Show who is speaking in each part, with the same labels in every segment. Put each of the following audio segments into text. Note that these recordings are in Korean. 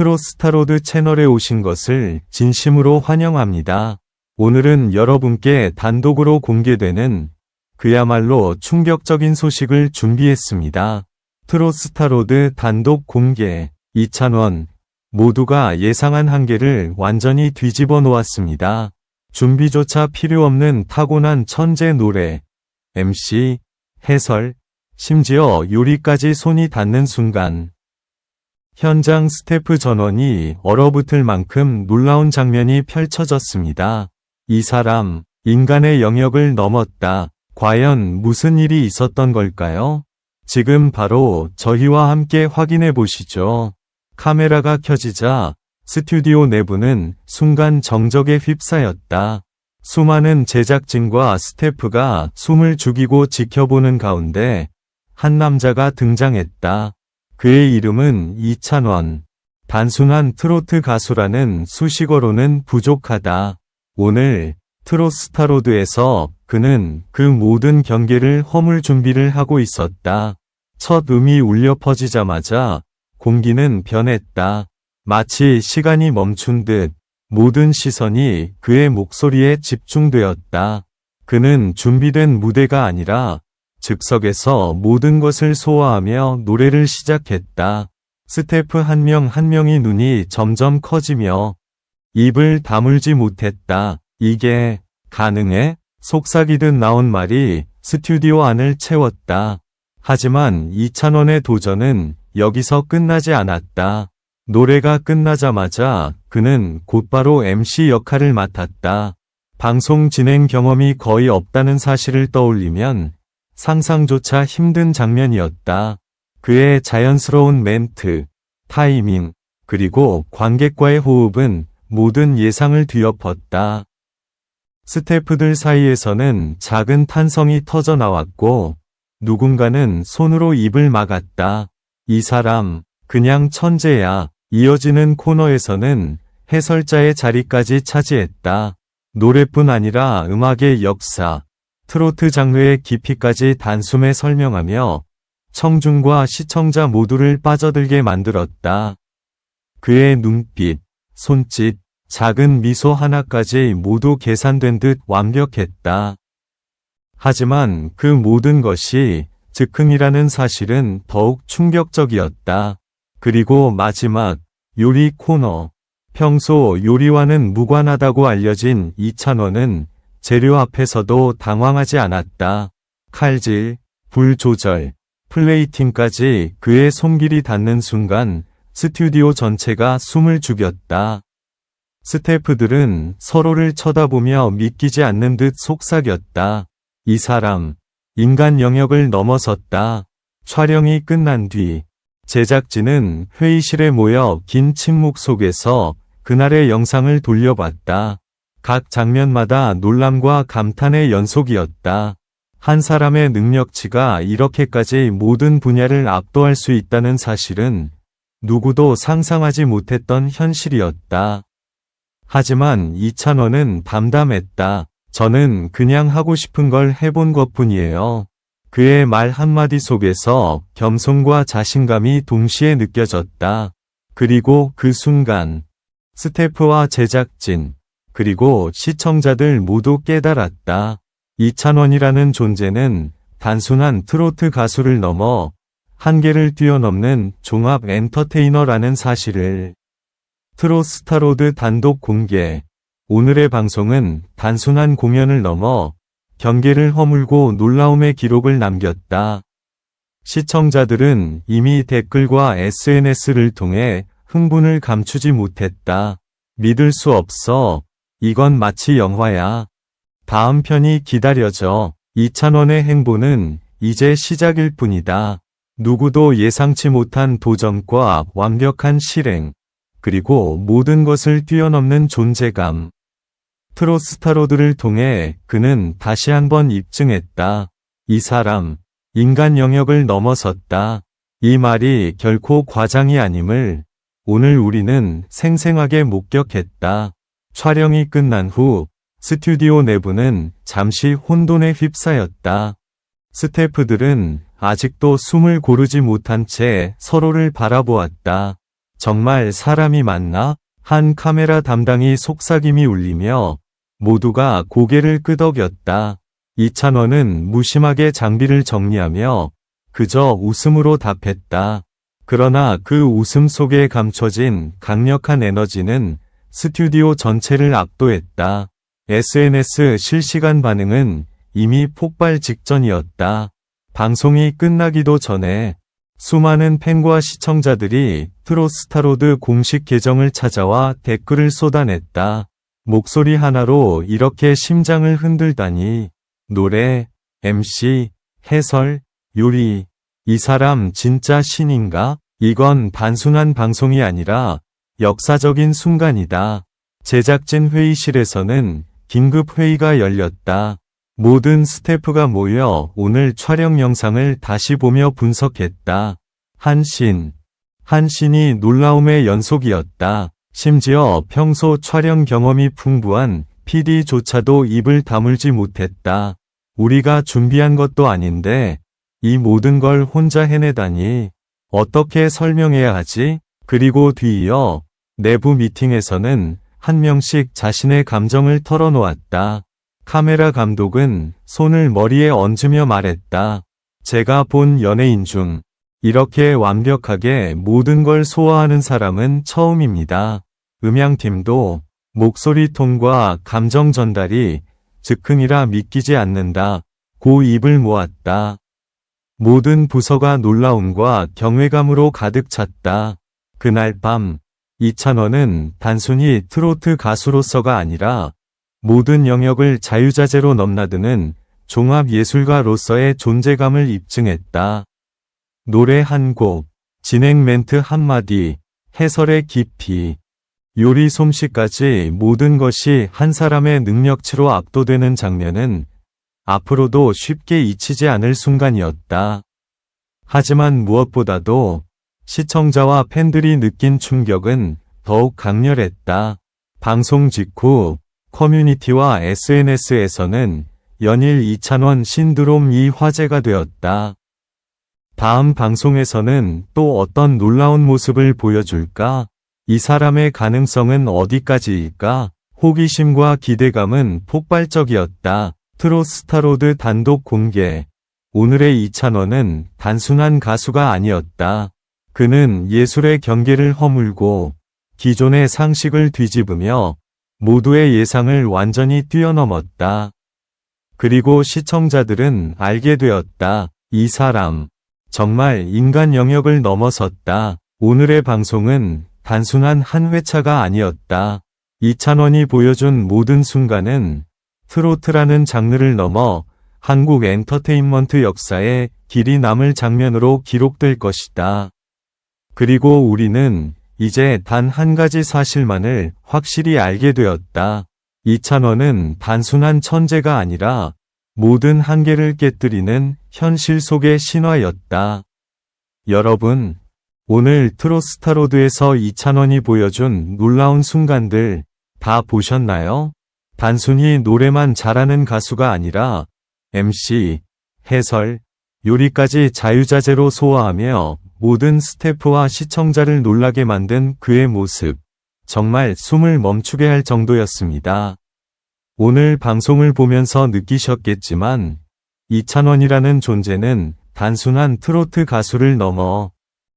Speaker 1: 트로스타로드 채널에 오신 것을 진심으로 환영합니다. 오늘은 여러분께 단독으로 공개되는 그야말로 충격적인 소식을 준비했습니다. 트로스타로드 단독 공개 2,000원 모두가 예상한 한계를 완전히 뒤집어 놓았습니다. 준비조차 필요 없는 타고난 천재 노래, MC, 해설, 심지어 요리까지 손이 닿는 순간 현장 스태프 전원이 얼어붙을 만큼 놀라운 장면이 펼쳐졌습니다. 이 사람, 인간의 영역을 넘었다. 과연 무슨 일이 있었던 걸까요? 지금 바로 저희와 함께 확인해 보시죠. 카메라가 켜지자 스튜디오 내부는 순간 정적에 휩싸였다. 수많은 제작진과 스태프가 숨을 죽이고 지켜보는 가운데 한 남자가 등장했다. 그의 이름은 이찬원. 단순한 트로트 가수라는 수식어로는 부족하다. 오늘 트로스타로드에서 그는 그 모든 경계를 허물 준비를 하고 있었다. 첫 음이 울려 퍼지자마자 공기는 변했다. 마치 시간이 멈춘 듯 모든 시선이 그의 목소리에 집중되었다. 그는 준비된 무대가 아니라 즉석에서 모든 것을 소화하며 노래를 시작했다. 스태프 한 명 한 명이 눈이 점점 커지며 입을 다물지 못했다. 이게 가능해? 속삭이듯 나온 말이 스튜디오 안을 채웠다. 하지만 이찬원의 도전은 여기서 끝나지 않았다. 노래가 끝나자마자 그는 곧바로 MC 역할을 맡았다. 방송 진행 경험이 거의 없다는 사실을 떠올리면 상상조차 힘든 장면이었다. 그의 자연스러운 멘트, 타이밍, 그리고 관객과의 호흡은 모든 예상을 뒤엎었다. 스태프들 사이에서는 작은 탄성이 터져 나왔고, 누군가는 손으로 입을 막았다. 이 사람, 그냥 천재야. 이어지는 코너에서는 해설자의 자리까지 차지했다. 노래뿐 아니라 음악의 역사, 트로트 장르의 깊이까지 단숨에 설명하며 청중과 시청자 모두를 빠져들게 만들었다. 그의 눈빛, 손짓, 작은 미소 하나까지 모두 계산된 듯 완벽했다. 하지만 그 모든 것이 즉흥이라는 사실은 더욱 충격적이었다. 그리고 마지막 요리 코너. 평소 요리와는 무관하다고 알려진 이찬원은 재료 앞에서도 당황하지 않았다. 칼질, 불 조절, 플레이팅까지 그의 손길이 닿는 순간 스튜디오 전체가 숨을 죽였다. 스태프들은 서로를 쳐다보며 믿기지 않는 듯 속삭였다. 이 사람, 인간 영역을 넘어섰다. 촬영이 끝난 뒤, 제작진은 회의실에 모여 긴 침묵 속에서 그날의 영상을 돌려봤다. 각 장면마다 놀람과 감탄의 연속이었다. 한 사람의 능력치가 이렇게까지 모든 분야를 압도할 수 있다는 사실은 누구도 상상하지 못했던 현실이었다. 하지만 이찬원은 담담했다. 저는 그냥 하고 싶은 걸 해본 것 뿐이에요. 그의 말 한마디 속에서 겸손과 자신감이 동시에 느껴졌다. 그리고 그 순간, 스태프와 제작진, 그리고 시청자들 모두 깨달았다. 이찬원이라는 존재는 단순한 트로트 가수를 넘어 한계를 뛰어넘는 종합 엔터테이너라는 사실을 트로스타로드 단독 공개 오늘의 방송은 단순한 공연을 넘어 경계를 허물고 놀라움의 기록을 남겼다. 시청자들은 이미 댓글과 SNS를 통해 흥분을 감추지 못했다. 믿을 수 없어. 이건 마치 영화야. 다음 편이 기다려져. 이찬원의 행보는 이제 시작일 뿐이다. 누구도 예상치 못한 도전과 완벽한 실행, 그리고 모든 것을 뛰어넘는 존재감. 트로스타로드를 통해 그는 다시 한번 입증했다. 이 사람, 인간 영역을 넘어섰다. 이 말이 결코 과장이 아님을 오늘 우리는 생생하게 목격했다. 촬영이 끝난 후 스튜디오 내부는 잠시 혼돈에 휩싸였다. 스태프들은 아직도 숨을 고르지 못한 채 서로를 바라보았다. 정말 사람이 맞나? 한 카메라 담당이 속삭임이 울리며 모두가 고개를 끄덕였다. 이찬원은 무심하게 장비를 정리하며 그저 웃음으로 답했다. 그러나 그 웃음 속에 감춰진 강력한 에너지는 스튜디오 전체를 압도했다. SNS 실시간 반응은 이미 폭발 직전이었다. 방송이 끝나기도 전에 수많은 팬과 시청자들이 트로스타로드 공식 계정을 찾아와 댓글을 쏟아냈다. 목소리 하나로 이렇게 심장을 흔들다니. 노래, MC, 해설, 요리. 이 사람 진짜 신인가? 이건 단순한 방송이 아니라 역사적인 순간이다. 제작진 회의실에서는 긴급 회의가 열렸다. 모든 스태프가 모여 오늘 촬영 영상을 다시 보며 분석했다. 한신. 한신이 놀라움의 연속이었다. 심지어 평소 촬영 경험이 풍부한 PD조차도 입을 다물지 못했다. 우리가 준비한 것도 아닌데 이 모든 걸 혼자 해내다니 어떻게 설명해야 하지? 그리고 뒤이어 내부 미팅에서는 한 명씩 자신의 감정을 털어놓았다. 카메라 감독은 손을 머리에 얹으며 말했다. 제가 본 연예인 중 이렇게 완벽하게 모든 걸 소화하는 사람은 처음입니다. 음향팀도 목소리 톤과 감정 전달이 즉흥이라 믿기지 않는다. 고 입을 모았다. 모든 부서가 놀라움과 경외감으로 가득 찼다. 그날 밤, 이찬원은 단순히 트로트 가수로서가 아니라 모든 영역을 자유자재로 넘나드는 종합예술가로서의 존재감을 입증했다. 노래 한 곡, 진행 멘트 한마디, 해설의 깊이, 요리 솜씨까지 모든 것이 한 사람의 능력치로 압도되는 장면은 앞으로도 쉽게 잊히지 않을 순간이었다. 하지만 무엇보다도 시청자와 팬들이 느낀 충격은 더욱 강렬했다. 방송 직후 커뮤니티와 SNS에서는 연일 이찬원 신드롬이 화제가 되었다. 다음 방송에서는 또 어떤 놀라운 모습을 보여줄까? 이 사람의 가능성은 어디까지일까? 호기심과 기대감은 폭발적이었다. 트로스타로드 단독 공개. 오늘의 이찬원은 단순한 가수가 아니었다. 그는 예술의 경계를 허물고 기존의 상식을 뒤집으며 모두의 예상을 완전히 뛰어넘었다. 그리고 시청자들은 알게 되었다. 이 사람. 정말 인간 영역을 넘어섰다. 오늘의 방송은 단순한 한 회차가 아니었다. 이찬원이 보여준 모든 순간은 트로트라는 장르를 넘어 한국 엔터테인먼트 역사에 길이 남을 장면으로 기록될 것이다. 그리고 우리는 이제 단 한 가지 사실만을 확실히 알게 되었다. 이찬원은 단순한 천재가 아니라 모든 한계를 깨뜨리는 현실 속의 신화였다. 여러분, 오늘 트로스타로드에서 이찬원이 보여준 놀라운 순간들 다 보셨나요? 단순히 노래만 잘하는 가수가 아니라 MC, 해설, 요리까지 자유자재로 소화하며 모든 스태프와 시청자를 놀라게 만든 그의 모습. 정말 숨을 멈추게 할 정도였습니다. 오늘 방송을 보면서 느끼셨겠지만 이찬원이라는 존재는 단순한 트로트 가수를 넘어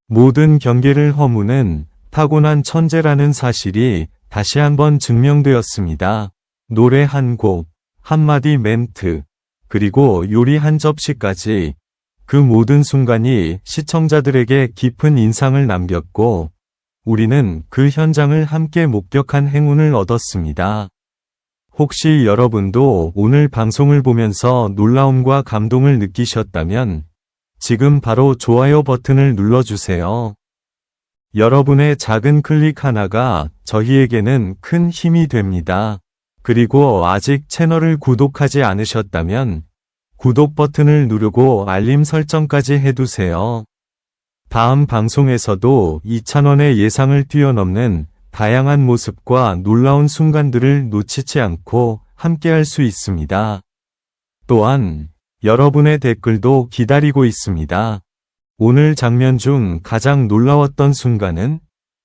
Speaker 1: 모든 경계를 허무는 타고난 천재라는 사실이 다시 한번 증명되었습니다. 노래 한 곡, 한마디 멘트, 그리고 요리 한 접시까지 그 모든 순간이 시청자들에게 깊은 인상을 남겼고 우리는 그 현장을 함께 목격한 행운을 얻었습니다. 혹시 여러분도 오늘 방송을 보면서 놀라움과 감동을 느끼셨다면 지금 바로 좋아요 버튼을 눌러주세요. 여러분의 작은 클릭 하나가 저희에게는 큰 힘이 됩니다. 그리고 아직 채널을 구독하지 않으셨다면 구독 버튼을 누르고 알림 설정까지 해두세요. 다음 방송에서도 이찬원의 예상을 뛰어넘는 다양한 모습과 놀라운 순간들을 놓치지 않고 함께할 수 있습니다. 또한 여러분의 댓글도 기다리고 있습니다. 오늘 장면 중 가장 놀라웠던 순간은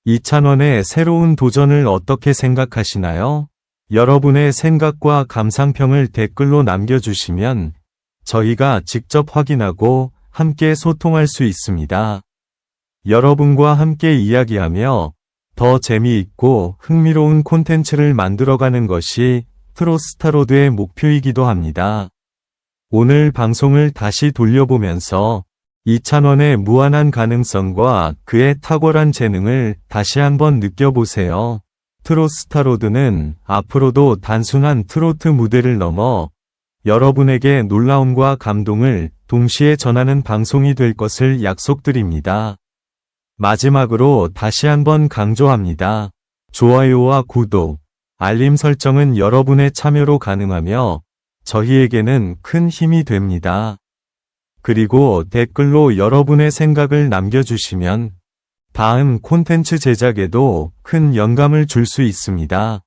Speaker 1: 이찬원의 새로운 도전을 어떻게 생각하시나요? 여러분의 생각과 감상평을 댓글로 남겨주시면 저희가 직접 확인하고 함께 소통할 수 있습니다. 여러분과 함께 이야기하며 더 재미있고 흥미로운 콘텐츠를 만들어가는 것이 트로스타로드의 목표이기도 합니다. 오늘 방송을 다시 돌려보면서 이찬원의 무한한 가능성과 그의 탁월한 재능을 다시 한번 느껴보세요. 트로스타로드는 앞으로도 단순한 트로트 무대를 넘어 여러분에게 놀라움과 감동을 동시에 전하는 방송이 될 것을 약속드립니다. 마지막으로 다시 한번 강조합니다. 좋아요와 구독, 알림 설정은 여러분의 참여로 가능하며 저희에게는 큰 힘이 됩니다. 그리고 댓글로 여러분의 생각을 남겨주시면 다음 콘텐츠 제작에도 큰 영감을 줄 수 있습니다.